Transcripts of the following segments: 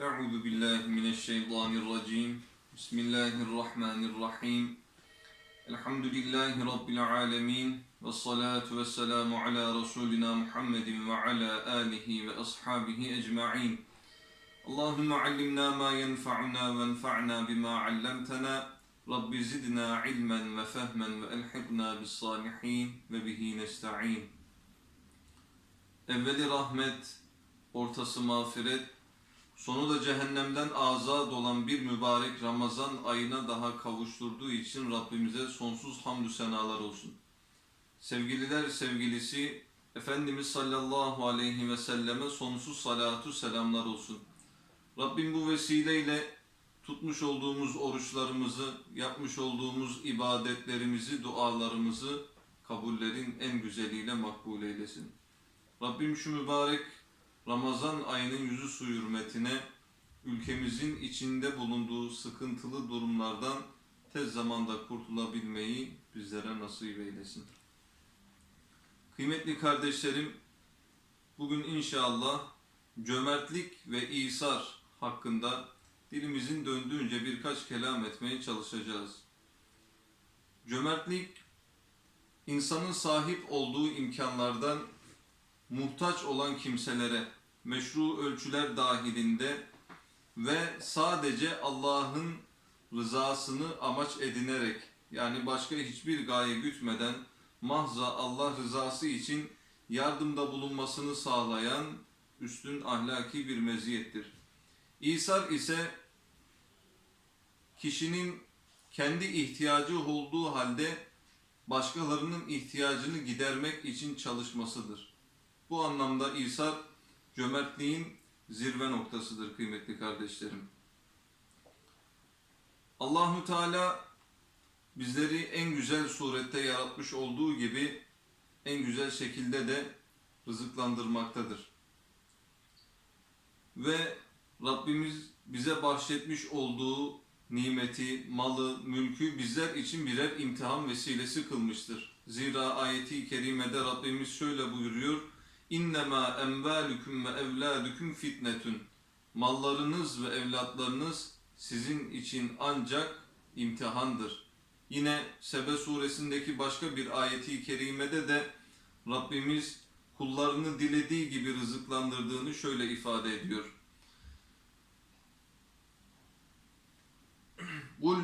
أعوذ بالله من الشيطان الرجيم. بسم الله الرحمن الرحيم. الحمد لله رب العالمين والصلاة والسلام على رسولنا محمد وعلى آله وأصحابه أجمعين. اللهم علمنا ما ينفعنا وانفعنا بما علمتنا. رب زدنا علما وفهما وألحقنا بالصالحين وبه نستعين. Evveli رحمة ortası mağfiret, sonu da cehennemden azad olan bir mübarek Ramazan ayına daha kavuşturduğu için Rabbimize sonsuz hamdü senalar olsun. Sevgililer sevgilisi Efendimiz sallallahu aleyhi ve selleme sonsuz salatu selamlar olsun. Rabbim bu vesileyle tutmuş olduğumuz oruçlarımızı, yapmış olduğumuz ibadetlerimizi, dualarımızı kabullerin en güzeliyle makbul eylesin. Rabbim şu mübarek Ramazan ayının yüzü su hürmetine ülkemizin içinde bulunduğu sıkıntılı durumlardan tez zamanda kurtulabilmeyi bizlere nasip eylesin. Kıymetli kardeşlerim, bugün inşallah cömertlik ve İsar hakkında dilimizin döndüğünce birkaç kelam etmeye çalışacağız. Cömertlik, insanın sahip olduğu imkanlardan muhtaç olan kimselere meşru ölçüler dahilinde ve sadece Allah'ın rızasını amaç edinerek yani başka hiçbir gaye gütmeden mahza Allah rızası için yardımda bulunmasını sağlayan üstün ahlaki bir meziyettir. İsar ise kişinin kendi ihtiyacı olduğu halde başkalarının ihtiyacını gidermek için çalışmasıdır. Bu anlamda İsa cömertliğin zirve noktasıdır kıymetli kardeşlerim. Allahu Teala bizleri en güzel surette yaratmış olduğu gibi en güzel şekilde de rızıklandırmaktadır. Ve Rabbimiz bize bahşetmiş olduğu nimeti, malı, mülkü bizler için birer imtihan vesilesi kılmıştır. Zira ayeti kerimede Rabbimiz şöyle buyuruyor. İnnemâ emvâlüküm ve evlâdüküm fitnetün. Mallarınız ve evlatlarınız sizin için ancak imtihandır. Yine Sebe suresindeki başka bir ayeti kerimede de Rabbimiz kullarını dilediği gibi rızıklandırdığını şöyle ifade ediyor.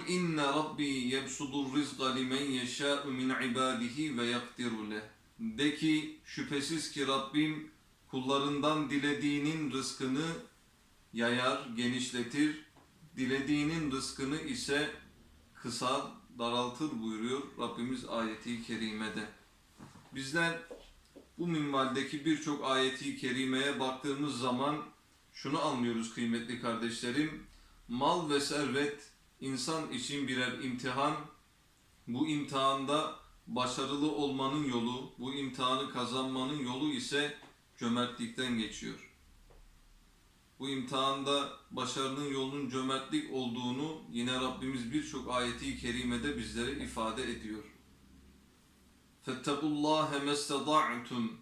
İnne rabbi yebsudur rizqa limen yeşâ'u min ibâdihi ve yakdiru leh. De ki şüphesiz ki Rabbim kullarından dilediğinin rızkını yayar, genişletir. Dilediğinin rızkını ise kısa, daraltır buyuruyor Rabbimiz ayeti kerimede. Bizler bu minvaldeki birçok ayeti kerimeye baktığımız zaman şunu anlıyoruz kıymetli kardeşlerim. Mal ve servet insan için birer imtihan. Bu imtihanda başarılı olmanın yolu, bu imtihanı kazanmanın yolu ise cömertlikten geçiyor. Bu imtihanda başarının yolunun cömertlik olduğunu yine Rabbimiz birçok ayeti kerimede bizlere ifade ediyor. Fettakullâhe mesteda'tum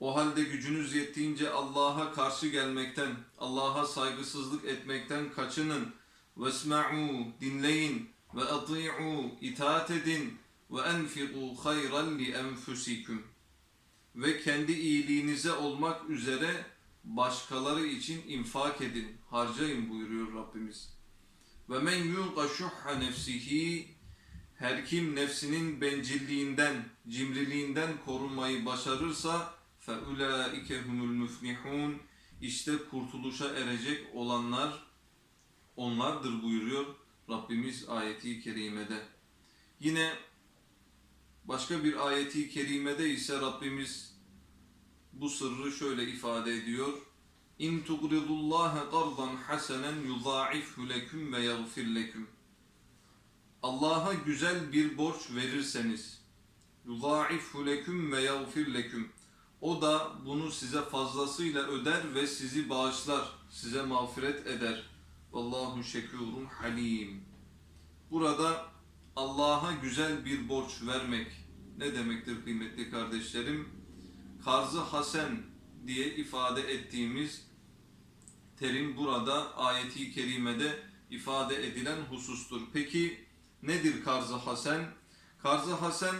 O halde gücünüz yettiğince Allah'a karşı gelmekten, Allah'a saygısızlık etmekten kaçının. Vesma'u dinleyin ve ati'u itaat edin ve enfiqu hayran li enfusikum ve kendi iyiliğinize olmak üzere başkaları için infak edin, harcayın buyuruyor Rabbimiz. Ve men yuqa şuhha nefsihi her kim nefsinin bencilliğinden, cimriliğinden korunmayı başarırsa fe ulaike humul muflihun işte kurtuluşa erecek olanlar onlardır buyuruyor Rabbimiz ayeti kerimede. Yine başka bir ayeti kerimede ise Rabbimiz bu sırrı şöyle ifade ediyor. İn tugridullaha qardan hasenen yudâifhu leküm ve yagfir leküm. Allah'a güzel bir borç verirseniz yudâifhu leküm ve leküm. O da bunu size fazlasıyla öder ve sizi bağışlar, size mağfiret eder. Vallahu şekurun halim. Burada Allah'a güzel bir borç vermek ne demektir kıymetli kardeşlerim? Karzı hasen diye ifade ettiğimiz terim burada ayeti kerimede ifade edilen husustur. Peki nedir karz-ı hasen? Karz-ı hasen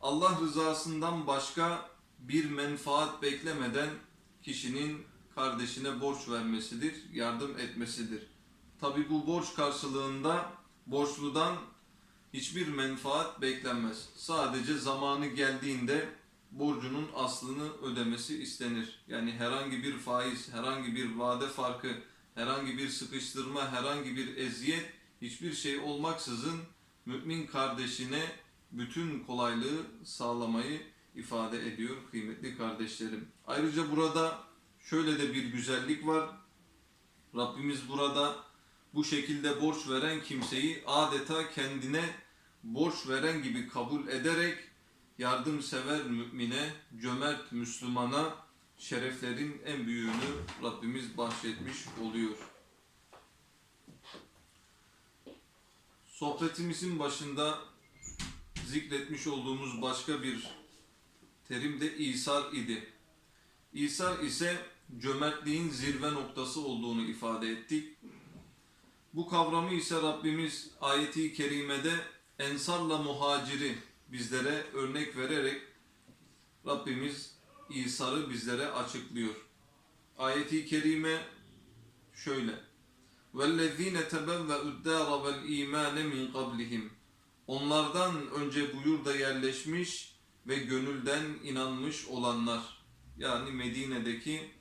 Allah rızasından başka bir menfaat beklemeden kişinin kardeşine borç vermesidir, yardım etmesidir. Tabi bu borç karşılığında borçludan hiçbir menfaat beklenmez. Sadece zamanı geldiğinde borcunun aslını ödemesi istenir. Yani herhangi bir faiz, herhangi bir vade farkı, herhangi bir sıkıştırma, herhangi bir eziyet, hiçbir şey olmaksızın mümin kardeşine bütün kolaylığı sağlamayı ifade ediyor kıymetli kardeşlerim. Ayrıca burada şöyle de bir güzellik var. Rabbimiz burada bu şekilde borç veren kimseyi adeta kendine borç veren gibi kabul ederek yardımsever mümine, cömert Müslümana şereflerin en büyüğünü Rabbimiz bahşetmiş oluyor. Sohbetimizin başında zikretmiş olduğumuz başka bir terim de İsar idi. İsar ise cömertliğin zirve noktası olduğunu ifade ettik. Bu kavramı ise Rabbimiz ayeti kerimede ensarla muhaciri bizlere örnek vererek Rabbimiz İsa'rı bizlere açıklıyor. Ayeti kerime şöyle. وَالَّذ۪ينَ تَبَوَّأُ الدَّارَ وَالْا۪يمَانَ مِنْ قَبْلِهِمْ Onlardan önce bu yurda yerleşmiş ve gönülden inanmış olanlar. Yani Medine'deki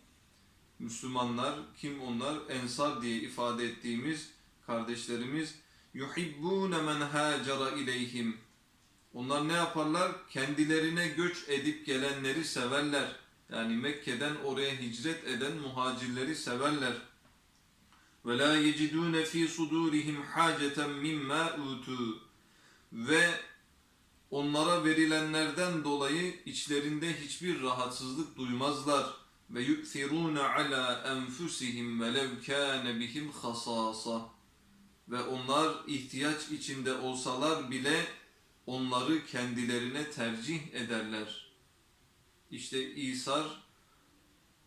Müslümanlar, kim onlar? Ensar diye ifade ettiğimiz kardeşlerimiz yuhibbune men hacera ileyhim. Onlar ne yaparlar? Kendilerine göç edip gelenleri severler. Yani Mekke'den oraya hicret eden muhacirleri severler. Ve la yecidune fi sudurihim haceten mimma utu. Ve onlara verilenlerden dolayı içlerinde hiçbir rahatsızlık duymazlar ve yu'thirun ala enfusihim ve lev kana bihim hasasa ve onlar ihtiyaç içinde olsalar bile onları kendilerine tercih ederler. İşte İsar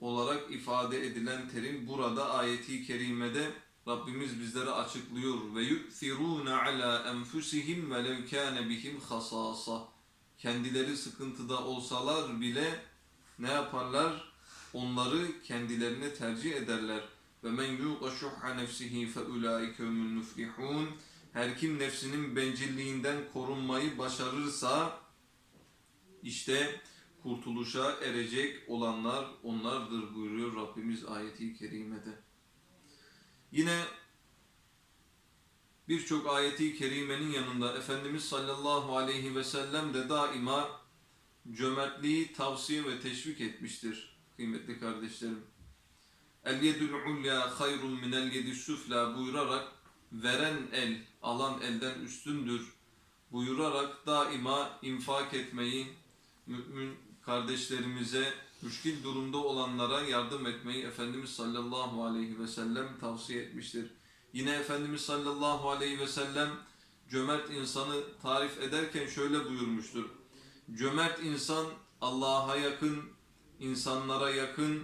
olarak ifade edilen terim burada ayeti kerimede Rabbimiz bizlere açıklıyor ve yu'thirûne alâ enfusihim ve lev kâne bihim hasâsa. Kendileri sıkıntıda olsalar bile ne yaparlar? Onları kendilerine tercih ederler. Yuqa şuhha nefsihi fe ulaike humul muflihun. Her kim nefsinin bencilliğinden korunmayı başarırsa işte kurtuluşa erecek olanlar onlardır buyuruyor Rabbimiz ayeti kerimede. Yine birçok ayeti kerimenin yanında Efendimiz sallallahu aleyhi ve sellem de daima cömertliği tavsiye ve teşvik etmiştir kıymetli kardeşlerim. El yedül ulya hayrun minel yedis süfla buyurarak veren el alan elden üstündür buyurarak daima infak etmeyi mümin kardeşlerimize müşkil durumda olanlara yardım etmeyi Efendimiz sallallahu aleyhi ve sellem tavsiye etmiştir. Yine Efendimiz sallallahu aleyhi ve sellem cömert insanı tarif ederken şöyle buyurmuştur. Cömert insan Allah'a yakın, insanlara yakın,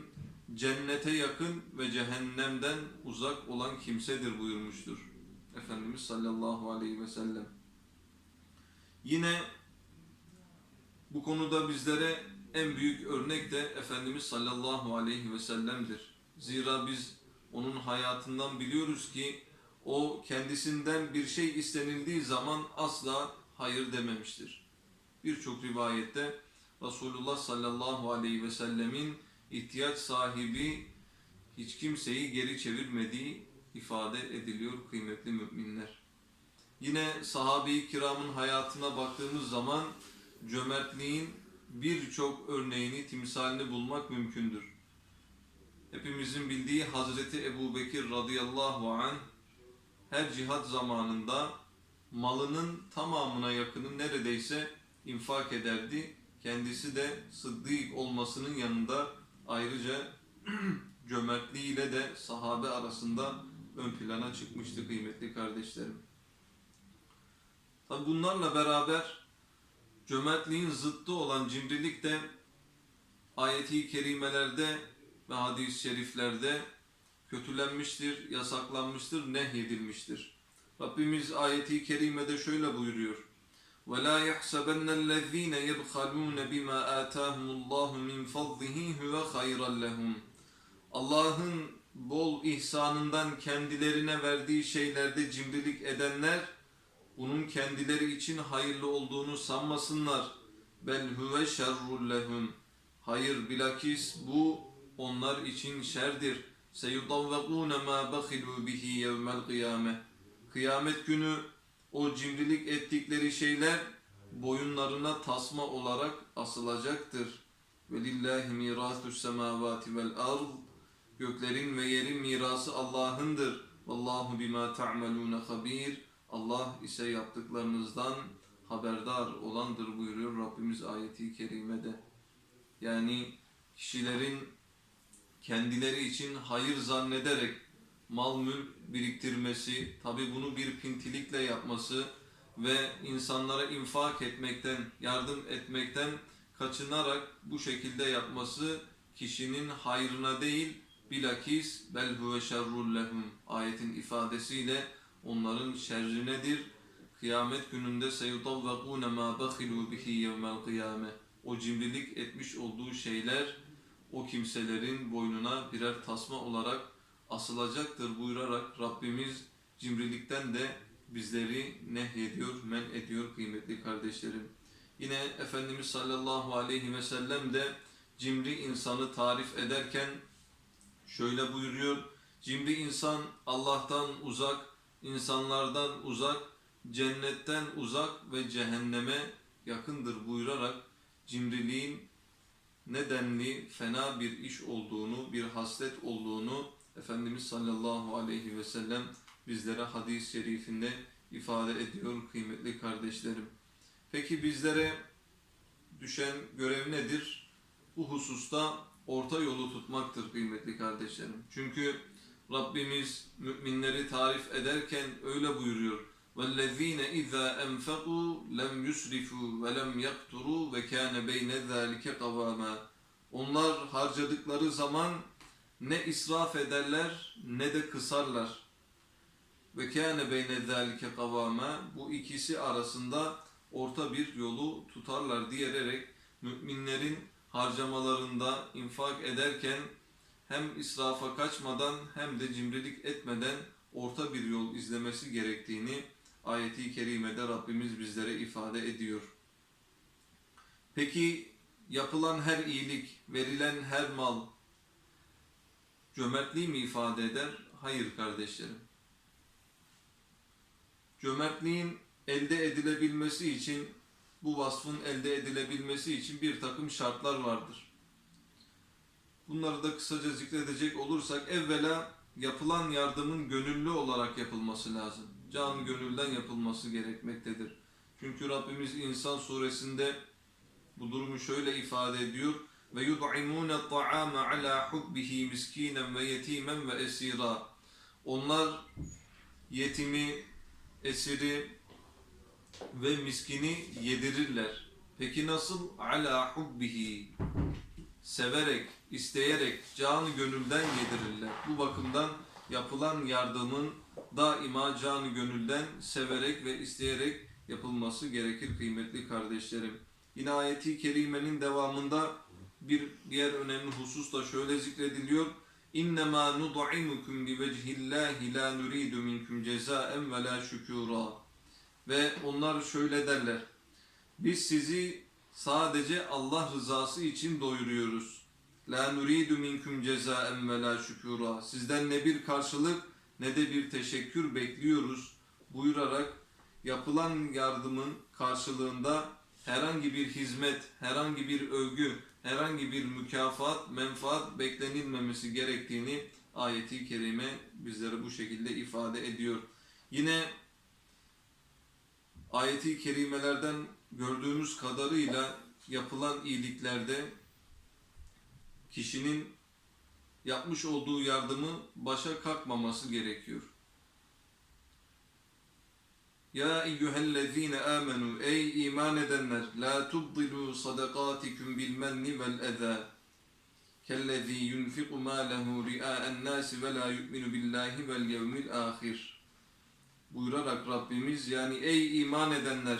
cennete yakın ve cehennemden uzak olan kimsedir buyurmuştur. Efendimiz sallallahu aleyhi ve sellem. Yine bu konuda bizlere en büyük örnek de Efendimiz sallallahu aleyhi ve sellem'dir. Zira biz onun hayatından biliyoruz ki o kendisinden bir şey istenildiği zaman asla hayır dememiştir. Birçok rivayette Resulullah sallallahu aleyhi ve sellemin ihtiyaç sahibi hiç kimseyi geri çevirmediği ifade ediliyor kıymetli müminler. Yine sahabe-i kiramın hayatına baktığımız zaman cömertliğin birçok örneğini, timsalini bulmak mümkündür. Hepimizin bildiği Hazreti Ebu Bekir radıyallahu anh her cihat zamanında malının tamamına yakını neredeyse infak ederdi. Kendisi de sıddık olmasının yanında ayrıca cömertliğiyle de sahabe arasında ön plana çıkmıştı kıymetli kardeşlerim. Tabi bunlarla beraber cömertliğin zıttı olan cimrilik de ayeti kerimelerde ve hadis-i şeriflerde kötülenmiştir, yasaklanmıştır, nehyedilmiştir. Rabbimiz ayeti kerimede şöyle buyuruyor. وَلَا يَحْسَبَنَّ الَّذ۪ينَ يَبْخَلُونَ بِمَا آتَاهُمُ اللّٰهُ مِنْ فَضْلِهِ هُوَ خَيْرًا لَهُمْ Allah'ın bol ihsanından kendilerine verdiği şeylerde cimrilik edenler, bunun kendileri için hayırlı olduğunu sanmasınlar. Bel huve şerrul lehum. Hayır bilakis bu onlar için şerdir. Seyudavvekûne mâ bakhilû bihi yevmel kıyame. Kıyamet günü o cimrilik ettikleri şeyler boyunlarına tasma olarak asılacaktır. Velillahi mirâthus semâvâti vel ard. Göklerin ve yerin mirası Allah'ındır. Vallahu bima ta'malûne habir. Allah ise yaptıklarınızdan haberdar olandır buyuruyor Rabbimiz ayeti kerimede. Yani kişilerin kendileri için hayır zannederek mal mülk biriktirmesi, tabi bunu bir pintilikle yapması ve insanlara infak etmekten, yardım etmekten kaçınarak bu şekilde yapması kişinin hayrına değil, bilakis bel huve şerrul lehum ayetin ifadesiyle onların şerrinedir. Kıyamet gününde seyudavvekûne mâ bakhilû bihi yevmel kıyame. O cimrilik etmiş olduğu şeyler o kimselerin boynuna birer tasma olarak asılacaktır buyurarak Rabbimiz cimrilikten de bizleri nehyediyor, men ediyor kıymetli kardeşlerim. Yine Efendimiz sallallahu aleyhi ve sellem de cimri insanı tarif ederken şöyle buyuruyor. Cimri insan Allah'tan uzak, insanlardan uzak, cennetten uzak ve cehenneme yakındır buyurarak cimriliğin nedenli fena bir iş olduğunu, bir haslet olduğunu Efendimiz sallallahu aleyhi ve sellem bizlere hadis-i şerifinde ifade ediyor kıymetli kardeşlerim. Peki bizlere düşen görev nedir? Bu hususta orta yolu tutmaktır kıymetli kardeşlerim. Çünkü Rabbimiz müminleri tarif ederken öyle buyuruyor. وَالَّذ۪ينَ اِذَا اَنْفَقُوا لَمْ يُسْرِفُوا وَلَمْ يَقْتُرُوا وَكَانَ بَيْنَ ذَٰلِكَ قَوَامًا Onlar harcadıkları zaman ne israf ederler ne de kısarlar. Ve kâne beyne zâlike kavâme bu ikisi arasında orta bir yolu tutarlar diyerek müminlerin harcamalarında infak ederken hem israfa kaçmadan hem de cimrilik etmeden orta bir yol izlemesi gerektiğini ayeti kerimede Rabbimiz bizlere ifade ediyor. Peki yapılan her iyilik, verilen her mal cömertliği mi ifade eder? Hayır kardeşlerim. Cömertliğin elde edilebilmesi için, bu vasfın elde edilebilmesi için bir takım şartlar vardır. Bunları da kısaca zikredecek olursak, evvela yapılan yardımın gönüllü olarak yapılması lazım. Can gönülden yapılması gerekmektedir. Çünkü Rabbimiz İnsan suresinde bu durumu şöyle ifade ediyor. Ve yud'imûne ta'âme alâ hubbihi miskînen ve yetîmen ve esîrâ. Onlar yetimi, esiri ve miskini yedirirler. Peki nasıl? Ala hubbihi. Severek, isteyerek, canı gönülden yedirirler. Bu bakımdan yapılan yardımın daima canı gönülden severek ve isteyerek yapılması gerekir kıymetli kardeşlerim. Yine ayeti kerimenin devamında bir diğer önemli husus da şöyle zikrediliyor. İnnemâ nud'imukum li vecihillahi la nuridu minkum cezaen ve la şükura. Ve onlar şöyle derler. Biz sizi sadece Allah rızası için doyuruyoruz. La nuridu minkum cezaen ve la şükura. Sizden ne bir karşılık ne de bir teşekkür bekliyoruz buyurarak yapılan yardımın karşılığında herhangi bir hizmet, herhangi bir övgü, herhangi bir mükafat, menfaat beklenilmemesi gerektiğini ayeti kerime bizlere bu şekilde ifade ediyor. Yine ayeti kerimelerden gördüğümüz kadarıyla yapılan iyiliklerde kişinin yapmış olduğu yardımı başa kalkmaması gerekiyor. Ya eyyühellezine amenu ey iman edenler la tubdilu sadakatikum bil menni vel eza kellezî yunfiqu mâlehu ri'â'en nâsi ve lâ yu'minu billâhi vel yevmil âhir. Buyurarak Rabbimiz yani ey iman edenler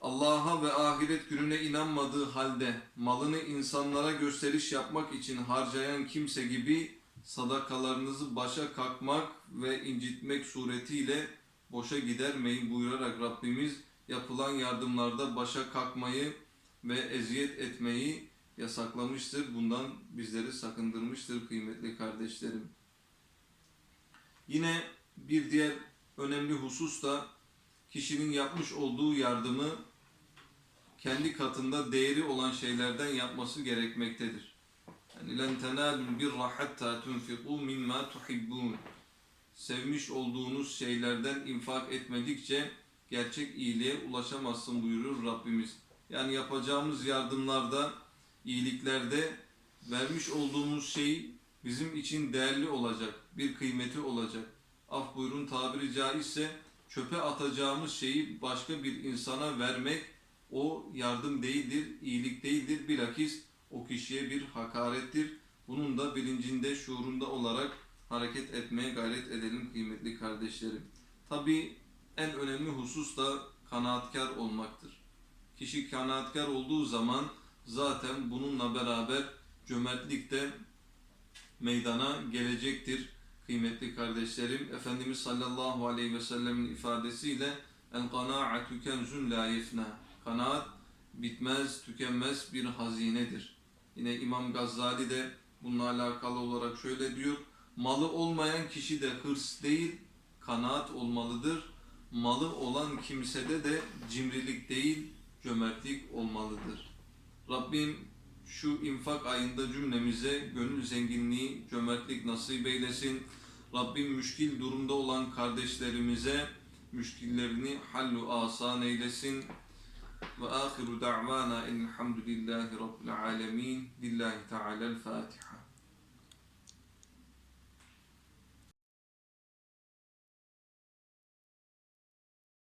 Allah'a ve ahiret gününe inanmadığı halde malını insanlara gösteriş yapmak için harcayan kimse gibi sadakalarınızı başa kalkmak ve incitmek suretiyle boşa gidermeyin buyurarak Rabbimiz yapılan yardımlarda başa kalkmayı ve eziyet etmeyi yasaklamıştır. Bundan bizleri sakındırmıştır kıymetli kardeşlerim. Yine bir diğer önemli husus da kişinin yapmış olduğu yardımı kendi katında değeri olan şeylerden yapması gerekmektedir. Yani len tenalul birra hatta tunfiqu mimma tuhibbun. Sevmiş olduğunuz şeylerden infak etmedikçe gerçek iyiliğe ulaşamazsın buyurur Rabbimiz. Yani yapacağımız yardımlarda, iyiliklerde vermiş olduğumuz şey bizim için değerli olacak, bir kıymeti olacak. Af buyurun tabiri caizse çöpe atacağımız şeyi başka bir insana vermek o yardım değildir, iyilik değildir. Bilakis o kişiye bir hakarettir. Bunun da bilincinde, şuurunda olarak hareket etmeye gayret edelim kıymetli kardeşlerim. Tabi en önemli husus da kanaatkar olmaktır. Kişi kanaatkar olduğu zaman zaten bununla beraber cömertlik de meydana gelecektir kıymetli kardeşlerim. Efendimiz sallallahu aleyhi ve sellemin ifadesiyle el kanaatu kenzun la yefna. Kanaat bitmez, tükenmez bir hazinedir. Yine İmam Gazali de bununla alakalı olarak şöyle diyor. Malı olmayan kişi de hırs değil, kanaat olmalıdır. Malı olan kimsede de cimrilik değil, cömertlik olmalıdır. Rabbim şu infak ayında cümlemize gönül zenginliği, cömertlik nasip eylesin. Rabbim müşkil durumda olan kardeşlerimize müşkillerini hallu asan eylesin. Ve ahiru da'vana enilhamdülillahi rabbil alemin. Lillahi Teala'l Fatiha.